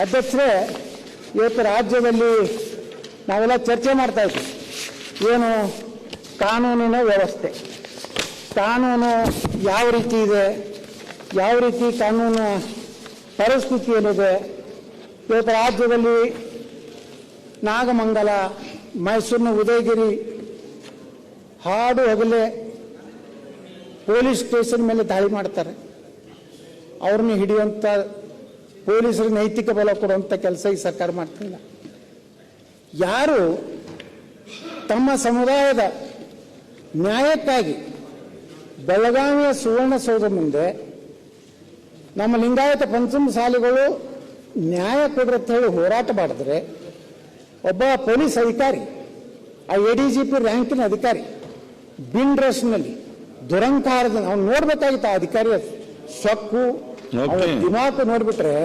ಅಧ್ಯಕ್ಷರೇ ಇವತ್ತು ರಾಜ್ಯದಲ್ಲಿ ನಾವೆಲ್ಲ ಚರ್ಚೆ ಮಾಡ್ತಾ ಇದ್ವಿ. ಏನು ಕಾನೂನಿನ ವ್ಯವಸ್ಥೆ. ಕಾನೂನು ಯಾವ ರೀತಿ ಇದೆ? ಯಾವ ರೀತಿ ಕಾನೂನು ಪರಿಸ್ಥಿತಿ ಏನಿದೆ ಇವತ್ತು ರಾಜ್ಯದಲ್ಲಿ ನಾಗಮಂಗಲ, ಮೈಸೂರಿನ ಉದಯಗಿರಿ, ಹಾಡು ಹಗಲೆ ಪೊಲೀಸ್ ಸ್ಟೇಷನ್ ಮೇಲೆ ದಾಳಿ ಮಾಡ್ತಾರೆ. ಅವ್ರನ್ನ ಹಿಡಿಯುವಂಥ ಪೊಲೀಸರು ನೈತಿಕ ಬಲ ಕೊಡುವಂಥ ಕೆಲಸ ಈ ಸರ್ಕಾರ ಮಾಡ್ತಿಲ್ಲ ಯಾರು ತಮ್ಮ ಸಮುದಾಯದ ನ್ಯಾಯಕ್ಕಾಗಿ ಬೆಳಗಾವಿಯ ಸುವರ್ಣಸೌಧ ಮುಂದೆ ನಮ್ಮ ಲಿಂಗಾಯತ ಪಂಚಮಸಾಲಿಗಳು ನ್ಯಾಯ ಕೊಡ್ರಿ ಅಂತ ಹೇಳಿ ಹೋರಾಟ ಮಾಡಿದ್ರೆ ಒಬ್ಬ ಪೊಲೀಸ್ ಅಧಿಕಾರಿ, ಆ ಎ ಡಿ ಜಿ ಪಿ ರ್ಯಾಂಕಿನ ಅಧಿಕಾರಿ, ಬಿನ್ ಡ್ರೆಸ್ನಲ್ಲಿ ದುರಂಕಾರದ ಅವ್ನು ನೋಡ್ಬೇಕಾಗಿತ್ತು ಆ ಅಧಿಕಾರಿಯ ಸೊಕ್ಕು ದಿಮಾಕು ನೋಡ್ಬಿಟ್ರೆ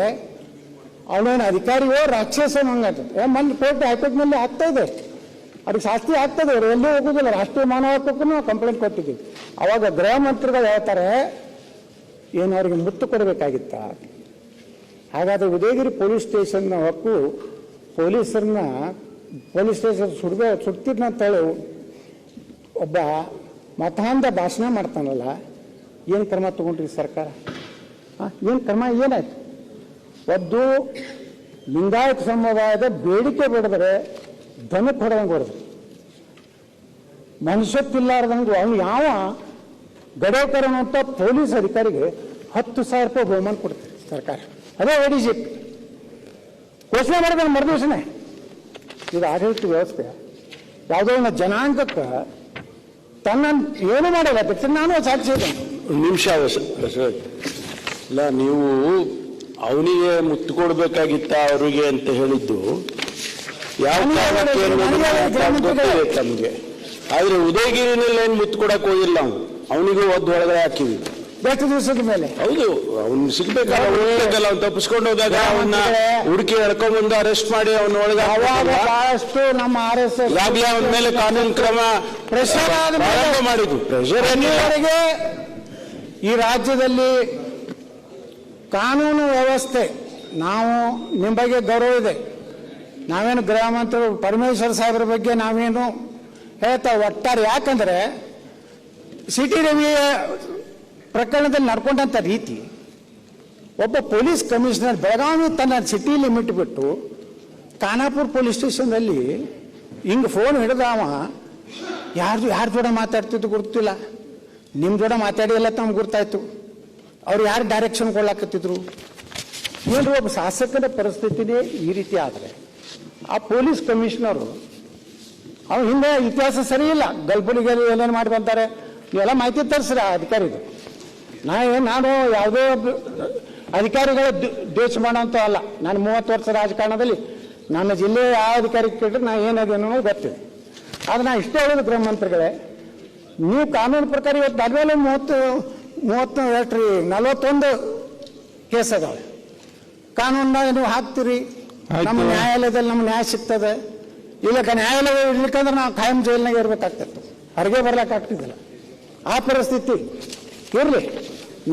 ಅವನೇನು ಅಧಿಕಾರಿಯೋ ರಾಕ್ಷಸನ ಹಂಗಾಗ್ತದೆ ಮಂದಿ ಕೋರ್ಟ್ ಹೈಕೋರ್ಟ್ನಲ್ಲಿ ಆಗ್ತಾ ಇದೆ. ಅದಕ್ಕೆ ಶಾಸ್ತಿ ಆಗ್ತದೆ ಅವ್ರು ಎಲ್ಲೂ ಹೋಗುದಿಲ್ಲ. ರಾಷ್ಟ್ರೀಯ ಮಾನವ ಹಕ್ಕು ಕಂಪ್ಲೇಂಟ್ ಕೊಟ್ಟಿದ್ದೀವಿ. ಅವಾಗ ಗೃಹ ಮಂತ್ರಿಗಳು ಹೇಳ್ತಾರೆ, ಏನು ಅವರಿಗೆ ಮುತ್ತು ಕೊಡಬೇಕಾಗಿತ್ತ? ಹಾಗಾದ್ರೆ ಉದಯಗಿರಿ ಪೊಲೀಸ್ ಸ್ಟೇಷನ್ನ ಹಕ್ಕು ಪೊಲೀಸರನ್ನ, ಪೊಲೀಸ್ ಸ್ಟೇಷನ್ ಸುಡ್ಬೇ ಸುಡ್ತಿದ್ನ ಅಂತೇಳಿ ಒಬ್ಬ ಮತಾಂಧ ಭಾಷಣ ಮಾಡ್ತಾನಲ್ಲ, ಏನು ಕ್ರಮ ತಗೊಂಡ್ರಿ ಸರ್ಕಾರ? ಏನು ಕ್ರಮ, ಏನಾಯ್ತು? ಒದ್ದು ಲಿಂಗಾಯತ ಸಮುದಾಯದ ಬೇಡಿಕೆ ಬಿಡಿದ್ರೆ ದನಕ್ಕೆ ಹೊಡೆದಂಗೆ ಹೊಡೆದ್ರು. ಮನುಷ್ಯತ್ತಿಲ್ಲಾರ್ದಂಗೆ ಅವನು ಯಾವ ಗಡೇಕರ್ ಅನ್ನುವಂಥ ಪೊಲೀಸ್ ಅಧಿಕಾರಿಗೆ ಹತ್ತು ಸಾವಿರ ರೂಪಾಯಿ ಬಹುಮಾನ ಕೊಡ್ತಾರೆ ಸರ್ಕಾರ. ಅದೇ ಎ ಡಿ ಜಿ ಪಿ ಘೋಷಣೆ ಮಾಡಿದ್ರೆ ಮರುದಿವಸನೇ. ಇದು ಆಡಳಿತ ವ್ಯವಸ್ಥೆ, ಯಾವುದೋ ಒಂದು ಜನಾಂಗಕ್ಕೆ ತನ್ನ ಏನು ಮಾಡಲ್ಲ ನಾನು ಸಾಕ್ಷಿ ನಿಮಿಷ ಇಲ್ಲ ನೀವು ಅವನಿಗೆ ಮುತ್ತು ಕೊಡ್ಬೇಕಾಗಿತ್ತ ಅವರಿಗೆ ಅಂತ ಹೇಳಿದ್ದು? ಯಾವ ಕಾರಣಕ್ಕೆ ಆದ್ರೆ ಉದಯಗಿರಿನಲ್ಲಿ ಏನ್ ಮುತ್ತು ಕೊಡಕ್ ಹೋಗಿಲ್ಲ ಅವ್ನು. ಅವನಿಗೂ ಒದ್ದು ಒಳಗಡೆ ಎಷ್ಟು ದಿವಸದ ಮೇಲೆ. ಹೌದು ಅವ್ನು ಸಿಗ್ಬೇಕಲ್ಲ ಹುಡುಕ್ಬೇಕಲ್ಲ ಅವ್ನು ತಪ್ಪಿಸ್ಕೊಂಡು ಹೋದಾಗ ಅವನ್ನ ಹುಡುಕಿ ಎಳ್ಕೊಂಡ್ ಬಂದು ಅರೆಸ್ಟ್ ಮಾಡಿ ಅವನ ಒಳಗೆ ಅವಾಗ ಹಾಕ್ಬೇಕಲ್ವಾ? ಬಹಳಷ್ಟು ನಮ್ಮ ಆರ್ ಎಸ್ ಎಸ್ ಈಗಾಗ್ಲೇ ಅವನ ಮೇಲೆ ಕಾನೂನು ಕ್ರಮ ಪ್ರೆಷರ್ ಆದ ಪ್ರೆಷರ್ ಈ ರಾಜ್ಯದಲ್ಲಿ ಕಾನೂನು ವ್ಯವಸ್ಥೆ, ನಾವು ನಿಮ್ಮ ಬಗ್ಗೆ ಗೌರವ ಇದೆ. ನಾವೇನು ಗೃಹ ಮಂತ್ರಿ, ಪರಮೇಶ್ವರ್ ಸಾಹೇಬ್ರ ಬಗ್ಗೆ ನಾವೇನು ಹೇಳ್ತಾ ಒಟ್ಟಾರೆ, ಯಾಕಂದ್ರೆ ಸಿಟಿ ರವಿಯ ಪ್ರಕರಣದಲ್ಲಿ ನಡ್ಕೊಂಡಂಥ ರೀತಿ, ಒಬ್ಬ ಪೊಲೀಸ್ ಕಮಿಷನರ್ ಬೆಳಗಾವಿ ತನ್ನ ಸಿಟಿ ಲಿಮಿಟ್ ಬಿಟ್ಟು ಖಾನಾಪುರ ಪೊಲೀಸ್ ಸ್ಟೇಷನ್ನಲ್ಲಿ ಹಿಂಗೆ ಫೋನ್ ಹಿಡಿದಾವ ಯಾರ್ದು ಯಾರ ಜೋಡ ಮಾತಾಡ್ತಿದ್ದು ಗೊತ್ತಿಲ್ಲ. ನಿಮ್ಮ ಜೋಡ ಮಾತಾಡಿಲ್ಲ ತಮ್ಗೆ ಗೊತ್ತಾಯ್ತು. ಅವ್ರು ಯಾರು ಡೈರೆಕ್ಷನ್ ಕೊಡ್ಲಾಕತ್ತಿದ್ರು? ಏನು ಒಬ್ಬ ಶಾಸಕನ ಪರಿಸ್ಥಿತಿನೇ ಈ ರೀತಿ ಆದರೆ. ಆ ಪೊಲೀಸ್ ಕಮಿಷನರು, ಅವ್ರ ಹಿಂದೆ ಇತಿಹಾಸ ಸರಿ ಇಲ್ಲ. ಗಲ್ಬುಲಿಗೆ ಏನೇನು ಮಾಡಿ ಬಂತಾರೆ ನೀವೆಲ್ಲ ಮಾಹಿತಿ ತರಿಸ್ರಿ ಆ ಅಧಿಕಾರಿದು ನಾ ನಾನು ಯಾವುದೇ ಅಧಿಕಾರಿಗಳ ದ್ವ- ದ್ವೇಷ ಮಾಡೋಂಥ ಅಲ್ಲ. ನಾನು ಮೂವತ್ತು ವರ್ಷ ರಾಜಕಾರಣದಲ್ಲಿ, ನನ್ನ ಜಿಲ್ಲೆ ಯಾವ ಅಧಿಕಾರಿ ಕೇಳಿದ್ರೆ ನಾ ಏನಾದೇನೋ ಗೊತ್ತಿದೆ ಆದ್ರೆ ನಾ ಇಷ್ಟೇ ಹೇಳೋದು ಗೃಹ ಮಂತ್ರಿಗಳೇ, ನೀವು ಕಾನೂನು ಪ್ರಕಾರ ಇವತ್ತು ಅದ್ಮೇಲೆ ಮೂವತ್ತು ಮೂವತ್ತು ಎಷ್ಟು ರೀ ನಲವತ್ತೊಂದು ಕೇಸ್ ಅದಾವೆ ಕಾನೂನಾಗ ನೀವು ಹಾಕ್ತೀರಿ? ನಮ್ಮ ನ್ಯಾಯಾಲಯದಲ್ಲಿ ನಮ್ಮ ನ್ಯಾಯ ಸಿಗ್ತದೆ. ಇಲ್ಲಕ ನ್ಯಾಯಾಲಯ ಇರ್ಲಿಕ್ಕಂದ್ರೆ ನಾವು ಖಾಯಂ ಜೈಲ್ನಾಗ ಇರ್ಬೇಕಾಗ್ತಿತ್ತು. ಹೊರಗೆ ಬರ್ಲಿಕ್ಕೆ ಆಗ್ತಿದ್ದಿಲ್ಲ. ಆ ಪರಿಸ್ಥಿತಿ ಇರಲಿ.